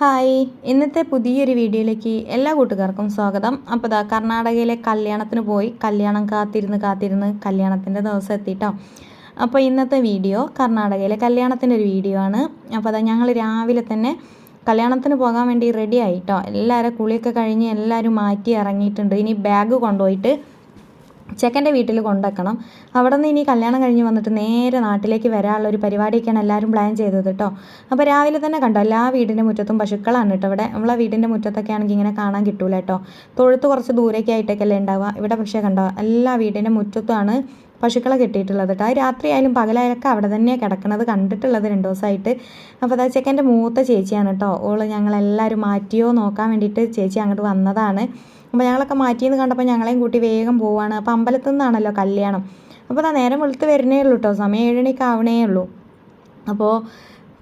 Hi. ഇന്നത്തെ പുതിയൊരു വീഡിയോയിലേക്ക് എല്ലാ കൂട്ടുകാർക്കും സ്വാഗതം. അപ്പോൾ ദാ കർണാടകയിലെ കല്യാണത്തിന് പോയി കല്യാണം കാത്തിരുന്ന് കാത്തിരുന്ന് കല്യാണത്തിന്റെ ദിവസം എത്തിയിട്ടോ അപ്പോൾ ഇന്നത്തെ വീഡിയോ കർണാടകയിലെ കല്യാണത്തിന്റെ ഒരു വീഡിയോ ആണ്. അപ്പോൾ അതാ ഞങ്ങൾ രാവിലെ തന്നെ കല്യാണത്തിന് പോകാൻ വേണ്ടി റെഡി ആയിട്ടോ. എല്ലാവരും കുളിയൊക്കെ കഴിഞ്ഞ് എല്ലാവരും മാറ്റി ഇറങ്ങിയിട്ടുണ്ട്. ഇനി ബാഗ് കൊണ്ടുപോയിട്ട് ചെക്കന്റെ വീട്ടിൽ കൊണ്ടുവെക്കണം. അവിടെ നിന്ന് ഇനി കല്യാണം കഴിഞ്ഞ് വന്നിട്ട് നേരെ നാട്ടിലേക്ക് വരാനുള്ള ഒരു പരിപാടിയൊക്കെയാണ് എല്ലാവരും പ്ലാൻ ചെയ്തത് കേട്ടോ അപ്പോൾ രാവിലെ തന്നെ കണ്ടോ എല്ലാ വീടിന്റെ മുറ്റത്തും പശുക്കളാണ് കേട്ടോ ഇവിടെ. നമ്മളെ വീടിന്റെ മുറ്റത്തൊക്കെ ആണെങ്കിൽ ഇങ്ങനെ കാണാൻ കിട്ടൂല കേട്ടോ തൊഴുത്ത് കുറച്ച് ദൂരേക്ക് ആയിട്ടൊക്കെയല്ലേ ഉണ്ടാവുക. ഇവിടെ പക്ഷേ കണ്ടോ എല്ലാ വീടിന്റെ മുറ്റത്തുമാണ് പശുക്കളെ കെട്ടിയിട്ടുള്ളത് കേട്ടോ അത് രാത്രിയായാലും പകലായാലൊക്കെ അവിടെ തന്നെയാണ് കിടക്കുന്നത് കണ്ടിട്ടുള്ളത് രണ്ട് ദിവസമായിട്ട്. അപ്പോൾ അതാ ചെക്കന്റെ മൂത്ത ചേച്ചിയാണ് കേട്ടോ ഓൾ ഞങ്ങളെല്ലാവരും മാറ്റിയോ നോക്കാൻ വേണ്ടിയിട്ട് ചേച്ചി അങ്ങോട്ട് വന്നതാണ്. അപ്പോൾ ഞങ്ങളൊക്കെ മാറ്റിയെന്ന് കണ്ടപ്പോൾ ഞങ്ങളെയും കൂട്ടി വേഗം പോവാണ്. അപ്പോൾ അമ്പലത്തിൽ നിന്നാണല്ലോ കല്യാണം. അപ്പോൾ അതാ നേരം വെളുത്ത് വരണേ ഉള്ളൂ കേട്ടോ സമയം ഏഴണിക്ക് ആവണേ ഉള്ളൂ. അപ്പോൾ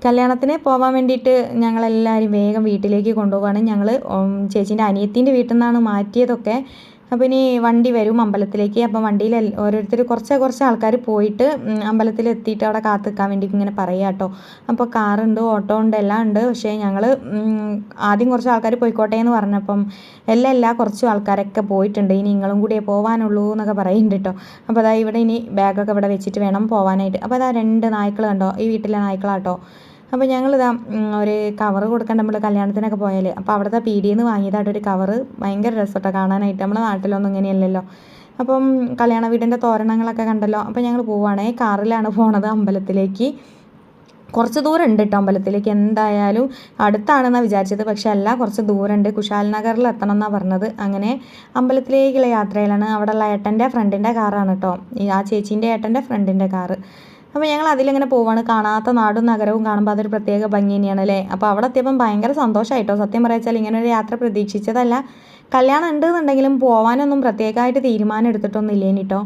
കല്യാണത്തിന് പോകാൻ വേണ്ടിയിട്ട് ഞങ്ങളെല്ലാവരും വേഗം വീട്ടിലേക്ക് കൊണ്ടുപോവുകയാണ് ഞങ്ങൾ ചേച്ചീന്റെ അനിയത്തിന്റെ വീട്ടിൽ നിന്നാണ് മാറ്റിയതൊക്കെ. അപ്പോൾ ഇനി വണ്ടി വരും അമ്പലത്തിലേക്ക്. അപ്പം വണ്ടിയിൽ ഓരോരുത്തർ കുറച്ച് കുറച്ച് ആൾക്കാർ പോയിട്ട് അമ്പലത്തിൽ എത്തിയിട്ട് അവിടെ കാത്തു നിൽക്കാൻ വേണ്ടി ഇങ്ങനെ പറയുക കേട്ടോ അപ്പോൾ കാറുണ്ട് ഓട്ടോ ഉണ്ട് എല്ലാം ഉണ്ട്. പക്ഷേ ഞങ്ങൾ ആദ്യം കുറച്ച് ആൾക്കാർ പോയിക്കോട്ടെ എന്ന് പറഞ്ഞപ്പം എല്ലാം എല്ലാ കുറച്ച് ആൾക്കാരൊക്കെ പോയിട്ടുണ്ട്. ഇനി നിങ്ങളും കൂടിയേ പോകാനുള്ളൂ എന്നൊക്കെ പറയുന്നുണ്ട് കേട്ടോ അപ്പോൾ അതാ ഇവിടെ ഇനി ബാഗൊക്കെ ഇവിടെ വെച്ചിട്ട് വേണം പോകാനായിട്ട് അപ്പോൾ അതാ രണ്ട് നായ്ക്കൾ കണ്ടോ? ഈ വീട്ടിലെ നായ്ക്കളാട്ടോ അപ്പോൾ ഞങ്ങളിതാ ഒരു കവർ കൊടുക്കാൻ നമ്മൾ കല്യാണത്തിനൊക്കെ പോയാൽ അപ്പോൾ അവിടുത്തെ പീടിയിൽ നിന്ന് വാങ്ങിയതായിട്ട് ഒരു കവറ് ഭയങ്കര രസമാട്ടോ കാണാനായിട്ട്. നമ്മുടെ നാട്ടിലൊന്നും ഇങ്ങനെയല്ലല്ലോ. അപ്പം കല്യാണ വീടിന്റെ തോരണങ്ങളൊക്കെ കണ്ടല്ലോ അപ്പോൾ ഞങ്ങൾ പോവുകയാണേ കാറിലാണ് പോണത് അമ്പലത്തിലേക്ക്. കുറച്ച് ദൂരം ഉണ്ട് കേട്ടോ അമ്പലത്തിലേക്ക്. എന്തായാലും അടുത്താണെന്നാണ് വിചാരിച്ചത്. പക്ഷേ അല്ല കുറച്ച് ദൂരമുണ്ട്. കുശാൽ നഗറിൽ എത്തണം എന്നാണ് പറഞ്ഞത്. അങ്ങനെ അമ്പലത്തിലേക്കുള്ള യാത്രയിലാണ്. അവിടെയുള്ള ഏട്ടന്റെ ഫ്രണ്ടിന്റെ കാറാണ് കേട്ടോ ആ ചേച്ചീന്റെ ഏട്ടന്റെ ഫ്രണ്ടിന്റെ കാറ് അപ്പോൾ ഞങ്ങൾ അതിലിങ്ങനെ പോവാണ്. കാണാത്ത നാടും നഗരവും കാണുമ്പോൾ അതൊരു പ്രത്യേക ഭംഗി തന്നെയാണ് അല്ലേ? അപ്പോൾ അവിടെ എത്തിയപ്പം ഭയങ്കര സന്തോഷമായിട്ടോ സത്യം പറയാച്ചാൽ ഇങ്ങനെ ഒരു യാത്ര പ്രതീക്ഷിച്ചതല്ല. കല്യാണം ഉണ്ടെന്നുണ്ടെങ്കിലും പോവാനൊന്നും പ്രത്യേകമായിട്ട് തീരുമാനം എടുത്തിട്ടൊന്നും ഇല്ലേനിട്ടോ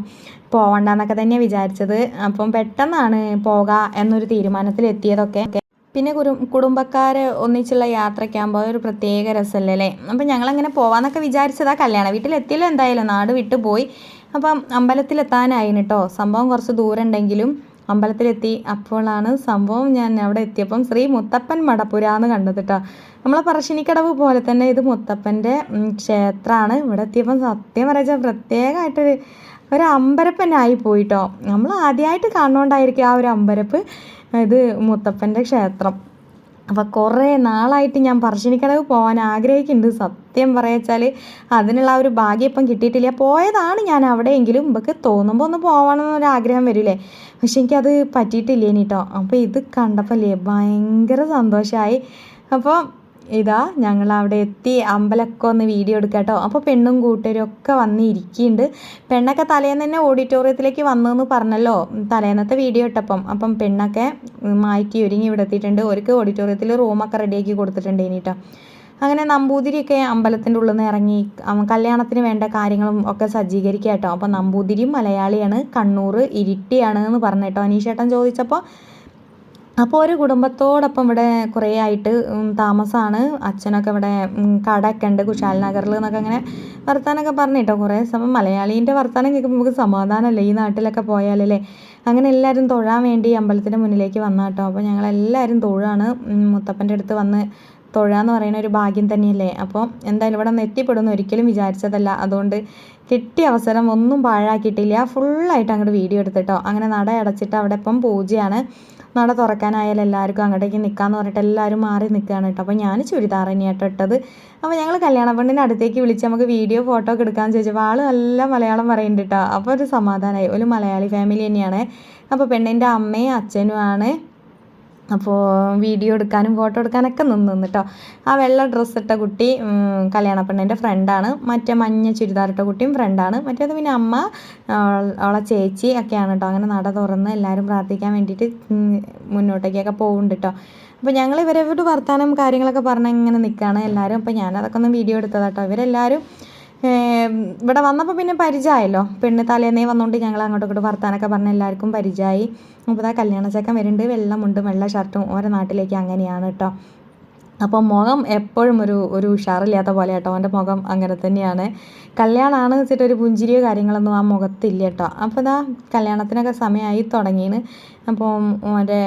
പോവണ്ടെന്നൊക്കെ തന്നെയാണ് വിചാരിച്ചത്. അപ്പം പെട്ടെന്നാണ് പോകാം എന്നൊരു തീരുമാനത്തിൽ എത്തിയതൊക്കെ പിന്നെ കുരു കുടുംബക്കാർ ഒന്നിച്ചുള്ള യാത്രയ്ക്കാകുമ്പോൾ ഒരു പ്രത്യേക രസമല്ലേ അല്ലേ? അപ്പം ഞങ്ങളങ്ങനെ പോവാന്നൊക്കെ വിചാരിച്ചതാ കല്യാണ വീട്ടിലെത്തിയല്ലോ എന്തായാലും. നാട് വിട്ടു പോയി അപ്പം അമ്പലത്തിലെത്താനായിന് കേട്ടോ സംഭവം കുറച്ച് ദൂരം ഉണ്ടെങ്കിലും അമ്പലത്തിലെത്തി. അപ്പോഴാണ് സംഭവം ഞാൻ അവിടെ എത്തിയപ്പം ശ്രീ മുത്തപ്പൻ മടപ്പുര എന്ന് കണ്ടത് കേട്ടോ. നമ്മളെ പറശ്ശിനിക്കടവ് പോലെ തന്നെ ഇത് മുത്തപ്പന്റെ ക്ഷേത്രമാണ്. ഇവിടെ എത്തിയപ്പം സത്യം പറയാച്ചാൽ പ്രത്യേകമായിട്ടൊരു ഒരു അമ്പരപ്പനായി പോയിട്ടോ. നമ്മൾ ആദ്യമായിട്ട് കാണുന്നോണ്ടായിരിക്കും ആ ഒരു അമ്പരപ്പ് ഇത് മുത്തപ്പന്റെ ക്ഷേത്രം. അപ്പോൾ കുറേ നാളായിട്ട് ഞാൻ പറശ്ശിനിക്കടവ് പോകാൻ ആഗ്രഹിക്കുന്നുണ്ട്. സത്യം പറയച്ചാൽ അതിനുള്ള ഒരു ഭാഗ്യം ഇപ്പം കിട്ടിയിട്ടില്ല. പോയതാണ് ഞാൻ അവിടെയെങ്കിലും. ഇവക്ക് തോന്നുമ്പോൾ ഒന്ന് പോകണമെന്നൊരു ആഗ്രഹം വരില്ലേ? പക്ഷെ എനിക്കത് പറ്റിയിട്ടില്ല കേട്ടോ അപ്പോൾ ഇത് കണ്ടപ്പോൾ അല്ലേ ഭയങ്കര സന്തോഷമായി അപ്പോൾ ഇതാ ഞങ്ങൾ അവിടെ എത്തി. അമ്പലമൊക്കെ ഒന്ന് വീഡിയോ എടുക്കാം കേട്ടോ അപ്പോൾ പെണ്ണും കൂട്ടരും ഒക്കെ വന്ന് ഇരിക്കുന്നുണ്ട് പെണ്ണൊക്കെ തലേന്ന് തന്നെ ഓഡിറ്റോറിയത്തിലേക്ക് വന്നെന്ന് പറഞ്ഞല്ലോ. തലേന്നത്തെ വീഡിയോ ഇട്ടപ്പം. അപ്പം പെണ്ണൊക്കെ മാറ്റി ഒരുങ്ങി ഇവിടെ എത്തിയിട്ടുണ്ട്. ഒരുക്ക് ഓഡിറ്റോറിയത്തിൽ റൂമൊക്കെ റെഡിയാക്കി കൊടുത്തിട്ടുണ്ട് ഇനിട്ടോ. അങ്ങനെ നമ്പൂതിരിയൊക്കെ അമ്പലത്തിന്റെ ഉള്ളിൽ നിന്ന് ഇറങ്ങി കല്യാണത്തിന് വേണ്ട കാര്യങ്ങളും ഒക്കെ സജ്ജീകരിക്കുക കേട്ടോ അപ്പോൾ നമ്പൂതിരിയും മലയാളിയാണ്. കണ്ണൂർ ഇരിട്ടിയാണ് എന്ന് പറഞ്ഞു കേട്ടോ അനീഷേട്ടൻ ചോദിച്ചപ്പോൾ അപ്പോൾ ഒരു കുടുംബത്തോടൊപ്പം ഇവിടെ കുറേ ആയിട്ട് താമസമാണ് അച്ഛനൊക്കെ ഇവിടെ കടയൊക്കെ ഉണ്ട് കുശാൽ നഗറിൽ എന്നൊക്കെ അങ്ങനെ വർത്താനൊക്കെ പറഞ്ഞിട്ടോ. കുറേ സമയം മലയാളീന്റെ വർത്താനം കേൾക്കുമ്പോൾ നമുക്ക് സമാധാനമല്ലേ ഈ നാട്ടിലൊക്കെ പോയാലല്ലേ അങ്ങനെ എല്ലാവരും തൊഴാൻ വേണ്ടി അമ്പലത്തിന്റെ മുന്നിലേക്ക് വന്ന കേട്ടോ അപ്പോൾ ഞങ്ങളെല്ലാവരും തൊഴാണ്. മുത്തപ്പന്റെ അടുത്ത് വന്ന് തൊഴാന്ന് പറയുന്ന ഒരു ഭാഗ്യം തന്നെയല്ലേ? അപ്പോൾ എന്തായാലും ഇവിടെ നിന്ന് എത്തിപ്പെടുമെന്ന് ഒരിക്കലും വിചാരിച്ചതല്ല. അതുകൊണ്ട് കിട്ടിയ അവസരം ഒന്നും പാഴാക്കിയിട്ടില്ല. ഫുള്ളായിട്ട് അങ്ങോട്ട് വീഡിയോ എടുത്തിട്ടോ. അങ്ങനെ നട അടച്ചിട്ട് അവിടെ ഇപ്പം പൂജയാണ്. നട തുറക്കാനായാലും എല്ലാവർക്കും അങ്ങോട്ടേക്ക് നിൽക്കാമെന്ന് പറഞ്ഞിട്ട് എല്ലാവരും മാറി നിൽക്കുകയാണ് കേട്ടോ. അപ്പോൾ ഞാൻ ചുരിദാർ തന്നെയാട്ടോ ഇട്ടത്. അപ്പോൾ ഞങ്ങൾ കല്യാണ പെണ്ണിന്റെ അടുത്തേക്ക് വിളിച്ച് നമുക്ക് വീഡിയോ ഫോട്ടോ ഒക്കെ എടുക്കാമെന്ന് ചോദിച്ചപ്പോൾ ആൾ നല്ല മലയാളം പറയുന്നുണ്ട് കേട്ടോ. അപ്പോൾ ഒരു സമാധാനമായി ഒരു മലയാളി ഫാമിലി തന്നെയാണ്. അപ്പോൾ പെണ്ണിന്റെ അമ്മയും അച്ഛനുമാണ്. അപ്പോൾ വീഡിയോ എടുക്കാനും ഫോട്ടോ എടുക്കാനൊക്കെ നിന്ന് കേട്ടോ ആ വെള്ള ഡ്രസ്സ് ഇട്ട കുട്ടി കല്യാണ പെണ്ണിന്റെ ഫ്രണ്ടാണ് മറ്റേ മഞ്ഞ ചുരിദാറിട്ട കുട്ടിയും ഫ്രണ്ടാണ് മറ്റേത് പിന്നെ അമ്മ അവളെ ചേച്ചി ഒക്കെയാണ് കേട്ടോ അങ്ങനെ നട തുറന്ന് എല്ലാവരും പ്രാർത്ഥിക്കാൻ വേണ്ടിയിട്ട് മുന്നോട്ടേക്കൊക്കെ പോകുന്നുണ്ട് കേട്ടോ അപ്പോൾ ഞങ്ങൾ ഇവരോട് വർത്താനം കാര്യങ്ങളൊക്കെ പറഞ്ഞ് ഇങ്ങനെ നിൽക്കുകയാണ് എല്ലാവരും അപ്പോൾ ഞാനതൊക്കെ ഒന്ന് വീഡിയോ എടുത്തതാട്ടോ ഇവരെല്ലാവരും ഇവിടെ വന്നപ്പോൾ പിന്നെ പരിചയമായല്ലോ. പെണ്ണ് തലേന്നേ വന്നുകൊണ്ട് ഞങ്ങൾ അങ്ങോട്ടും ഇങ്ങോട്ട് വർത്താനൊക്കെ പറഞ്ഞ എല്ലാവർക്കും പരിചയമായി. അപ്പോൾ ആ കല്യാണ ചെക്കൻ വരുന്നുണ്ട്. വെള്ളമുണ്ട് വെള്ള ഷർട്ടും ഓരോ നാട്ടിലേക്ക് അങ്ങനെയാണ് കേട്ടോ അപ്പം മുഖം എപ്പോഴും ഒരു ഒരു ഉഷാറില്ലാത്ത പോലെ കേട്ടോ അവന്റെ മുഖം അങ്ങനെ തന്നെയാണ്. കല്യാണമാണ് വെച്ചിട്ട് ഒരു പുഞ്ചിരിയോ കാര്യങ്ങളൊന്നും ആ മുഖത്തില്ല കേട്ടോ അപ്പോൾ ഇതാ കല്യാണത്തിനൊക്കെ സമയമായി തുടങ്ങിയാണ് അപ്പോൾ മറ്റേ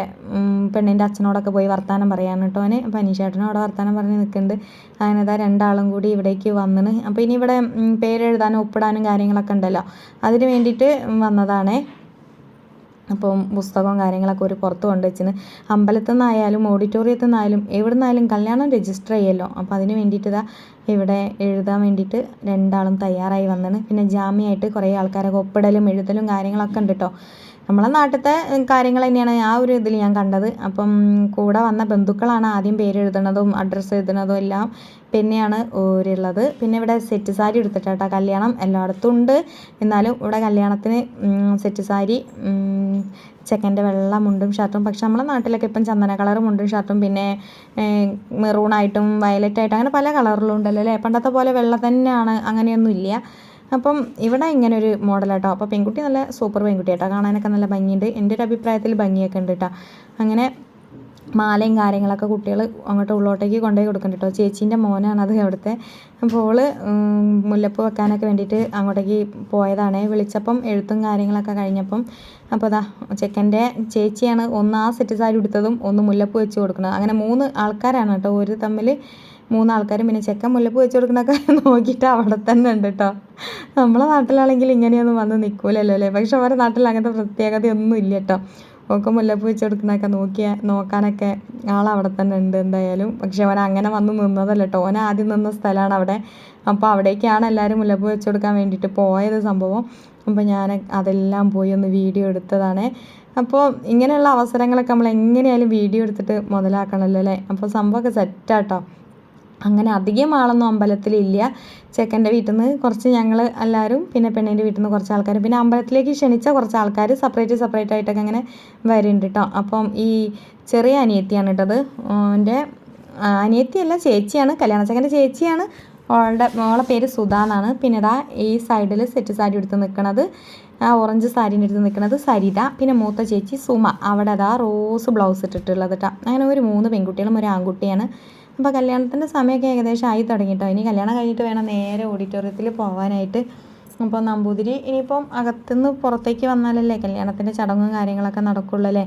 പെണ്ണിന്റെ അച്ഛനോടൊക്കെ പോയി വർത്തമാനം പറയാൻ കേട്ടോ അവന്. അപ്പം അനീഷേട്ടനും അവിടെ വർത്തമാനം പറഞ്ഞ് നിൽക്കുന്നുണ്ട് അങ്ങനെ ഇതാ രണ്ടാളും കൂടി ഇവിടേക്ക് വന്നിന് അപ്പോൾ ഇനി ഇവിടെ പേരെഴുതാനും ഒപ്പിടാനും കാര്യങ്ങളൊക്കെ ഉണ്ടല്ലോ. അതിന് വേണ്ടിയിട്ട് വന്നതാണേ. അപ്പം പുസ്തകവും കാര്യങ്ങളൊക്കെ ഒരു പുറത്ത് കൊണ്ടുവച്ചിന്. അമ്പലത്തിൽ നിന്നായാലും ഓഡിറ്റോറിയത്തിൽ നിന്നായാലും എവിടെ നിന്നായാലും കല്യാണം രജിസ്റ്റർ ചെയ്യല്ലോ. അപ്പോൾ അതിന് വേണ്ടിയിട്ട് ഇതാ ഇവിടെ എഴുതാൻ വേണ്ടിയിട്ട് രണ്ടാളും തയ്യാറായി വന്നത് പിന്നെ ജാമ്യമായിട്ട് കുറേ ആൾക്കാരൊക്കെ ഒപ്പിടലും എഴുതലും കാര്യങ്ങളൊക്കെ ഉണ്ട് കേട്ടോ നമ്മളെ നാട്ടിലത്തെ കാര്യങ്ങൾ തന്നെയാണ് ആ ഒരു ഇതിൽ ഞാൻ കണ്ടത്. അപ്പം കൂടെ വന്ന ബന്ധുക്കളാണ് ആദ്യം പേര് എഴുതുന്നതും അഡ്രസ്സ് എഴുതുന്നതും എല്ലാം പിന്നെയാണ് ഓരുള്ളത് പിന്നെ ഇവിടെ സെറ്റ് സാരി എടുത്തിട്ടാട്ടോ കല്യാണം എല്ലായിടത്തും ഉണ്ട്. എന്നാലും ഇവിടെ കല്യാണത്തിന് സെറ്റ് സാരി ചെക്കന്റെ വെള്ള മുണ്ടും ഷർട്ടും പക്ഷെ നമ്മളെ നാട്ടിലൊക്കെ ഇപ്പം ചന്ദന കളർ മുണ്ടും ഷർട്ടും പിന്നെ മെറൂണായിട്ടും വയലറ്റ് ആയിട്ടും അങ്ങനെ പല കളറിലും ഉണ്ടല്ലോ അല്ലേ? പണ്ടത്തെ പോലെ വെള്ള തന്നെയാണ് അങ്ങനെയൊന്നും ഇല്ല അപ്പം ഇവിടെ ഇങ്ങനെ ഒരു മോഡലാട്ടോ. അപ്പോൾ പെൺകുട്ടി നല്ല സൂപ്പർ പെൺകുട്ടി കേട്ടോ കാണാനൊക്കെ നല്ല ഭംഗിയുണ്ട്. എന്റെ ഒരു അഭിപ്രായത്തിൽ ഭംഗിയൊക്കെ ഉണ്ട് കേട്ടോ അങ്ങനെ മാലയും കാര്യങ്ങളൊക്കെ കുട്ടികൾ അങ്ങോട്ട് ഉള്ളോട്ടേക്ക് കൊണ്ടുപോയി കൊടുക്കുന്നുണ്ട് കേട്ടോ ചേച്ചീന്റെ അത് അവിടുത്തെ. അപ്പോൾ ഓൾ മുല്ലപ്പ് വെക്കാനൊക്കെ വേണ്ടിയിട്ട് അങ്ങോട്ടേക്ക് പോയതാണ്. വിളിച്ചപ്പം എഴുത്തും കാര്യങ്ങളൊക്കെ കഴിഞ്ഞപ്പം അപ്പോൾ അതാ ചെക്കന്റെ ചേച്ചിയാണ് ഒന്ന് ആ സെറ്റ് സാരി എടുത്തതും ഒന്ന് മുല്ലപ്പ് വെച്ച് കൊടുക്കുന്നത്. അങ്ങനെ മൂന്ന് ആൾക്കാരാണ് കേട്ടോ ഒരു തമ്മിൽ മൂന്നാൾക്കാരും പിന്നെ ചെക്കൻ മുല്ലപ്പൂ വെച്ച് കൊടുക്കണൊക്കെ നോക്കിയിട്ട് അവിടെ തന്നെ ഉണ്ട് കേട്ടോ നമ്മളെ നാട്ടിലാണെങ്കിൽ ഇങ്ങനെയൊന്നും വന്ന് നിൽക്കൂലല്ലോ അല്ലേ? പക്ഷെ അവരുടെ നാട്ടിൽ അങ്ങനത്തെ പ്രത്യേകതയൊന്നും ഇല്ല കേട്ടോ ഒക്കെ മുല്ലപ്പൂ വെച്ച് കൊടുക്കണൊക്കെ നോക്കിയ നോക്കാനൊക്കെ ആളവിടെ തന്നെ ഉണ്ട് എന്തായാലും. പക്ഷെ അവൻ അങ്ങനെ വന്ന് നിന്നതല്ല കേട്ടോ ഓൻ ആദ്യം നിന്ന സ്ഥലമാണ് അവിടെ. അപ്പോൾ അവിടേക്കാണ് എല്ലാവരും മുല്ലപ്പൂ വെച്ച് കൊടുക്കാൻ വേണ്ടിയിട്ട് പോയത് സംഭവം. അപ്പോൾ ഞാൻ അതെല്ലാം പോയി ഒന്ന് വീഡിയോ എടുത്തതാണ്. അപ്പോൾ ഇങ്ങനെയുള്ള അവസരങ്ങളൊക്കെ നമ്മൾ എങ്ങനെയായാലും വീഡിയോ എടുത്തിട്ട് മുതലാക്കണമല്ലോ അല്ലേ? അപ്പോൾ സംഭവമൊക്കെ സെറ്റാട്ടോ അങ്ങനെ അധികം ആളൊന്നും അമ്പലത്തിലില്ല. ചെക്കന്റെ വീട്ടിൽ നിന്ന് കുറച്ച് ഞങ്ങൾ എല്ലാവരും പിന്നെ പെണ്ണിന്റെ വീട്ടിൽ നിന്ന് കുറച്ച് ആൾക്കാർ പിന്നെ അമ്പലത്തിലേക്ക് ക്ഷണിച്ച കുറച്ച് ആൾക്കാർ സെപ്പറേറ്റ് സെപ്പറേറ്റ് ആയിട്ടൊക്കെ അങ്ങനെ വരുന്നുണ്ട് കേട്ടോ അപ്പം ഈ ചെറിയ അനിയത്തിയാണ് കേട്ടത് എന്റെ അനിയത്തിയല്ല ചേച്ചിയാണ് കല്യാണ ചെക്കന്റെ ചേച്ചിയാണ്. ഓളുടെ ഓളെ പേര് സുധ എന്നാണ്. പിന്നെ ഇതാ ഈ സൈഡിൽ സെറ്റ് സാരി എടുത്ത് നിൽക്കുന്നത് ആ ഓറഞ്ച് സാരീന്റെ അടുത്ത് നിൽക്കുന്നത് സരിത പിന്നെ മൂത്ത ചേച്ചി സുമ. അവിടെ അതാ റോസ് ബ്ലൗസ് ഇട്ടിട്ടുള്ളത് കേട്ടോ അങ്ങനെ ഒരു മൂന്ന് പെൺകുട്ടികളും ഒരു ആൺകുട്ടിയാണ്. അപ്പോൾ കല്യാണത്തിന്റെ സമയമൊക്കെ ഏകദേശം ആയി തുടങ്ങിയിട്ടോ ഇനി കല്യാണം കഴിഞ്ഞിട്ട് വേണം നേരെ ഓഡിറ്റോറിയത്തിൽ പോകാനായിട്ട് അപ്പോൾ നമ്പൂതിരി ഇനിയിപ്പം അകത്തുനിന്ന് പുറത്തേക്ക് വന്നാലല്ലേ കല്യാണത്തിന്റെ ചടങ്ങും കാര്യങ്ങളൊക്കെ നടക്കുള്ളൂ അല്ലേ?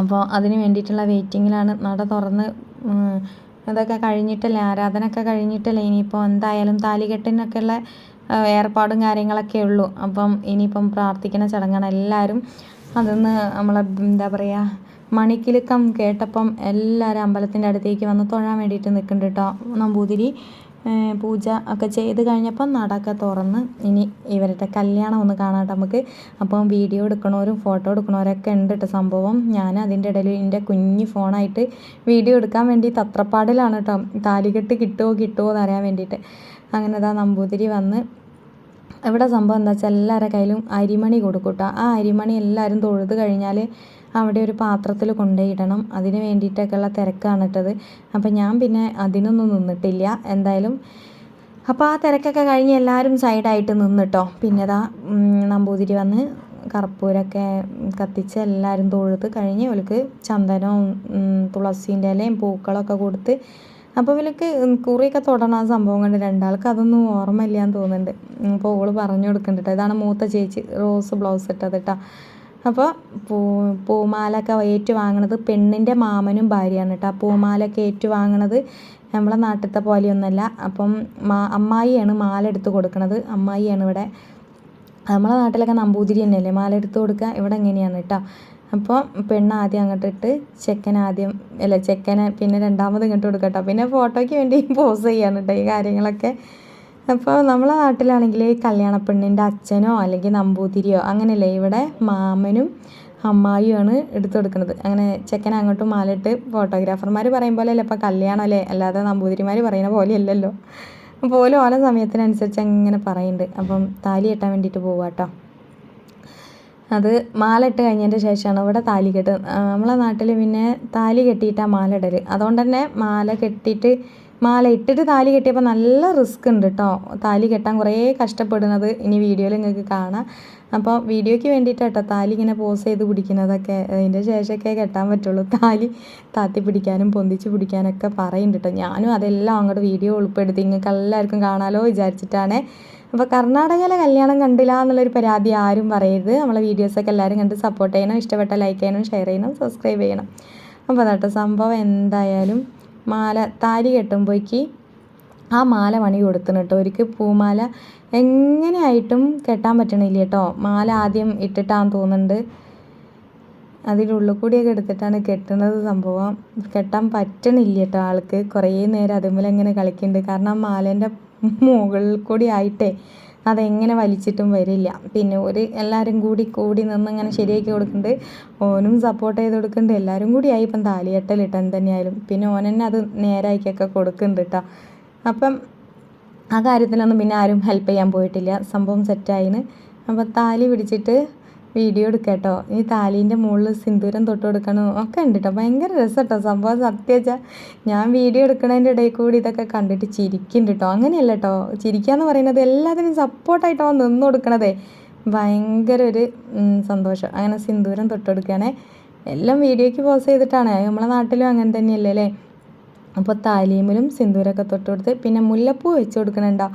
അപ്പോൾ അതിന് വേണ്ടിയിട്ടുള്ള വെയിറ്റിങ്ങിലാണ് നട തുറന്ന് അതൊക്കെ കഴിഞ്ഞിട്ടല്ലേ ആരാധനയൊക്കെ കഴിഞ്ഞിട്ടല്ലേ ഇനിയിപ്പോൾ എന്തായാലും താലികെട്ടിനൊക്കെയുള്ള ഏർപ്പാടും കാര്യങ്ങളൊക്കെ ഉള്ളൂ. അപ്പം ഇനിയിപ്പം പ്രാർത്ഥിക്കുന്ന ചടങ്ങാണ് എല്ലാവരും. അതൊന്ന് നമ്മളെ എന്താ പറയുക മണിക്കിലുക്കം കേട്ടപ്പം എല്ലാവരും അമ്പലത്തിന്റെ അടുത്തേക്ക് വന്ന് തൊഴാൻ വേണ്ടിയിട്ട് നിൽക്കുന്നുണ്ട് കേട്ടോ. നമ്പൂതിരി പൂജ ഒക്കെ ചെയ്ത് കഴിഞ്ഞപ്പം നടക്കെ തുറന്ന് ഇനി ഇവരുടെ കല്യാണം ഒന്ന് കാണാം നമുക്ക്. അപ്പം വീഡിയോ എടുക്കണവരും ഫോട്ടോ എടുക്കണവരൊക്കെ ഉണ്ട് കേട്ടോ സംഭവം. ഞാൻ അതിന്റെ ഇടയിൽ എന്റെ കുഞ്ഞ് ഫോണായിട്ട് വീഡിയോ എടുക്കാൻ വേണ്ടി തത്രപ്പാടിലാണ് കേട്ടോ. താലികെട്ട് കിട്ടുമോ കിട്ടുമോ എന്ന് അറിയാൻ വേണ്ടിയിട്ട്. അങ്ങനെ ഇതാ നമ്പൂതിരി വന്ന് ഇവിടെ സംഭവം എന്താ വെച്ചാൽ എല്ലാവരുടെ കയ്യിലും അരിമണി കൊടുക്കും കേട്ടോ. ആ അരിമണി എല്ലാവരും തൊഴുത് കഴിഞ്ഞാൽ അവിടെ ഒരു പാത്രത്തിൽ കൊണ്ടുപോയിടണം. അതിന് വേണ്ടിയിട്ടൊക്കെയുള്ള തിരക്കാണ് ഇട്ടത് അപ്പം ഞാൻ പിന്നെ അതിനൊന്നും നിന്നിട്ടില്ല എന്തായാലും. അപ്പോൾ ആ തിരക്കൊക്കെ കഴിഞ്ഞ് എല്ലാവരും സൈഡായിട്ട് നിന്നിട്ടോ പിന്നെ ഇതാ നമ്പൂതിരി വന്ന് കർപ്പൂരൊക്കെ കത്തിച്ച് എല്ലാവരും തൊഴുത് കഴിഞ്ഞ് ഇവർക്ക് ചന്ദനവും തുളസീന്റെ ഇലയും പൂക്കളൊക്കെ കൊടുത്ത് അപ്പോൾ ഇവർക്ക് കുറിയൊക്കെ തൊടണം ആ സംഭവം കണ്ട് രണ്ടാൾക്ക് അതൊന്നും ഓർമ്മയില്ലാന്ന് തോന്നുന്നുണ്ട്. അപ്പോൾ ഓൾ പറഞ്ഞു കൊടുക്കുന്നുണ്ട് ഇതാണ് മൂത്ത ചേച്ചി റോസ് ബ്ലൗസ് ഇട്ടത് കേട്ടോ. അപ്പോൾ പൂ പൂമാലയൊക്കെ ഏറ്റു വാങ്ങണത് പെണ്ണിന്റെ മാമനും ഭാര്യയാണ് കേട്ടോ. ആ പൂമാലയൊക്കെ ഏറ്റു വാങ്ങണത് നമ്മളെ നാട്ടിലത്തെ പോലെയൊന്നുമല്ല. അപ്പം മാ അമ്മായിയാണ് മാല എടുത്ത് കൊടുക്കണത്. അമ്മായിയാണ് ഇവിടെ. നമ്മളെ നാട്ടിലൊക്കെ നമ്പൂതിരി തന്നെയല്ലേ? മാല എടുത്ത് കൊടുക്കുക ഇവിടെ എങ്ങനെയാണ് കേട്ടോ? അപ്പോൾ പെണ്ണ് ആദ്യം അങ്ങോട്ട് ഇട്ട് ചെക്കൻ ആദ്യം അല്ല ചെക്കനെ പിന്നെ രണ്ടാമത് ഇങ്ങോട്ട് കൊടുക്കട്ടോ പിന്നെ ഫോട്ടോയ്ക്ക് വേണ്ടി പോസ് ചെയ്യാണ് കേട്ടോ ഈ കാര്യങ്ങളൊക്കെ. അപ്പോൾ നമ്മളെ നാട്ടിലാണെങ്കിൽ കല്യാണ പെണ്ണിന്റെ അച്ഛനോ അല്ലെങ്കിൽ നമ്പൂതിരിയോ അങ്ങനെയല്ലേ ഇവിടെ മാമനും അമ്മായിയുമാണ് എടുത്തു കൊടുക്കുന്നത്. അങ്ങനെ ചെക്കൻ അങ്ങോട്ടും മാലിട്ട് ഫോട്ടോഗ്രാഫർമാർ പറയും പോലെ അല്ലേ? ഇപ്പോൾ കല്യാണം അല്ലേ അല്ലാതെ നമ്പൂതിരിമാർ പറയുന്ന പോലെ അല്ലല്ലോ. പോലും ഓരോ സമയത്തിനനുസരിച്ച് അങ്ങനെ പറയുന്നുണ്ട് അപ്പം താലി കെട്ടാൻ വേണ്ടിയിട്ട് പോവാട്ടോ അത് മാല ഇട്ട് കഴിഞ്ഞതിന്റെ ശേഷമാണ് ഇവിടെ താലി കെട്ട് നമ്മളെ നാട്ടിൽ പിന്നെ താലി കെട്ടിയിട്ടാണ് മാല ഇടൽ അതുകൊണ്ട് തന്നെ മാല കെട്ടിയിട്ട് മാല ഇട്ടിട്ട് താലി കെട്ടിയപ്പോൾ നല്ല റിസ്ക് ഉണ്ട് കേട്ടോ താലി കെട്ടാൻ കുറേ കഷ്ടപ്പെടുന്നത് ഇനി വീഡിയോയിൽ നിങ്ങൾക്ക് കാണാം. അപ്പോൾ വീഡിയോയ്ക്ക് വേണ്ടിയിട്ട് കേട്ടോ താലി ഇങ്ങനെ പോസ് ചെയ്ത് പിടിക്കുന്നതൊക്കെ. അതിന്റെ ശേഷമൊക്കെ കെട്ടാൻ പറ്റുള്ളൂ. താലി താത്തി പിടിക്കാനും പൊന്തിച്ച് പിടിക്കാനൊക്കെ പറയുന്നുണ്ട് കേട്ടോ ഞാനും അതെല്ലാം അങ്ങോട്ട് വീഡിയോ ഉൾപ്പെടുത്തി. നിങ്ങൾക്ക് എല്ലാവർക്കും കാണാമല്ലോ വിചാരിച്ചിട്ടാണ്. അപ്പോൾ കർണാടകയിലെ കല്യാണം കണ്ടില്ല എന്നുള്ളൊരു പരാതി ആരും പറയരുത്. നമ്മളെ വീഡിയോസൊക്കെ എല്ലാവരും കണ്ട് സപ്പോർട്ട് ചെയ്യണം. ഇഷ്ടപ്പെട്ട ലൈക്ക് ചെയ്യണം ഷെയർ ചെയ്യണം സബ്സ്ക്രൈബ് ചെയ്യണം. അപ്പോൾ അതാട്ടോ സംഭവം. എന്തായാലും മാല താലി കെട്ടുമ്പോഴേക്ക് ആ മാല പണി കൊടുത്തണം കേട്ടോ. ഒരിക്കൽ പൂമാല എങ്ങനെയായിട്ടും കെട്ടാൻ പറ്റണില്ല കേട്ടോ. മാല ആദ്യം ഇട്ടിട്ടാന്ന് തോന്നുന്നുണ്ട്. അതിനുള്ളിൽ കൂടിയൊക്കെ എടുത്തിട്ടാണ് കെട്ടുന്നത് സംഭവം. കെട്ടാൻ പറ്റണില്ല കേട്ടോ ആൾക്ക്. കുറേ നേരം ഇങ്ങനെ കളിക്കുന്നുണ്ട് കാരണം ആ മാലേന്റെ മുകളിൽ കൂടി ആയിട്ടേ അതെങ്ങനെ വലിച്ചിട്ടും വരില്ല. പിന്നെ ഒരു എല്ലാവരും കൂടി കൂടി നിന്ന് ഇങ്ങനെ ശരിയാക്കി കൊടുക്കുന്നുണ്ട്. ഓനും സപ്പോർട്ട് ചെയ്ത് കൊടുക്കുന്നുണ്ട്. എല്ലാവരും കൂടി ആയി. ഇപ്പം താലിയെട്ടലിട്ട് എന്തുതന്നെയായാലും പിന്നെ ഓൻ തന്നെ അത് നേരാക്കിയൊക്കെ കൊടുക്കുന്നുണ്ട് കേട്ടോ അപ്പം ആ കാര്യത്തിലൊന്നും പിന്നെ ആരും ഹെൽപ്പ് ചെയ്യാൻ പോയിട്ടില്ല. സംഭവം സെറ്റായിന് അപ്പോൾ താലി പിടിച്ചിട്ട് വീഡിയോ എടുക്കുക കേട്ടോ ഈ താലീന്റെ മുകളിൽ സിന്ദൂരം തൊട്ട് കൊടുക്കണം ഒക്കെ ഉണ്ട് കേട്ടോ ഭയങ്കര രസം കേട്ടോ സംഭവം സത്യം ഞാൻ വീഡിയോ എടുക്കണതിന്റെ ഇടയിൽ കൂടി ഇതൊക്കെ കണ്ടിട്ട് ചിരിക്കുന്നുണ്ട് കേട്ടോ അങ്ങനെയല്ല കേട്ടോ ചിരിക്കുക എന്ന് പറയുന്നത് എല്ലാത്തിനും സപ്പോർട്ടായിട്ടോ നിന്ന് കൊടുക്കണതേ. ഭയങ്കര ഒരു സന്തോഷം. അങ്ങനെ സിന്ദൂരം തൊട്ട് കൊടുക്കുകയാണേ. എല്ലാം വീഡിയോയ്ക്ക് പോസ് ചെയ്തിട്ടാണ്. നമ്മളെ നാട്ടിലും അങ്ങനെ തന്നെയല്ലേ അല്ലേ? അപ്പോൾ താലീമിലും സിന്ദൂരമൊക്കെ തൊട്ട് കൊടുത്ത് പിന്നെ മുല്ലപ്പൂ വെച്ച് കൊടുക്കണുണ്ടോ?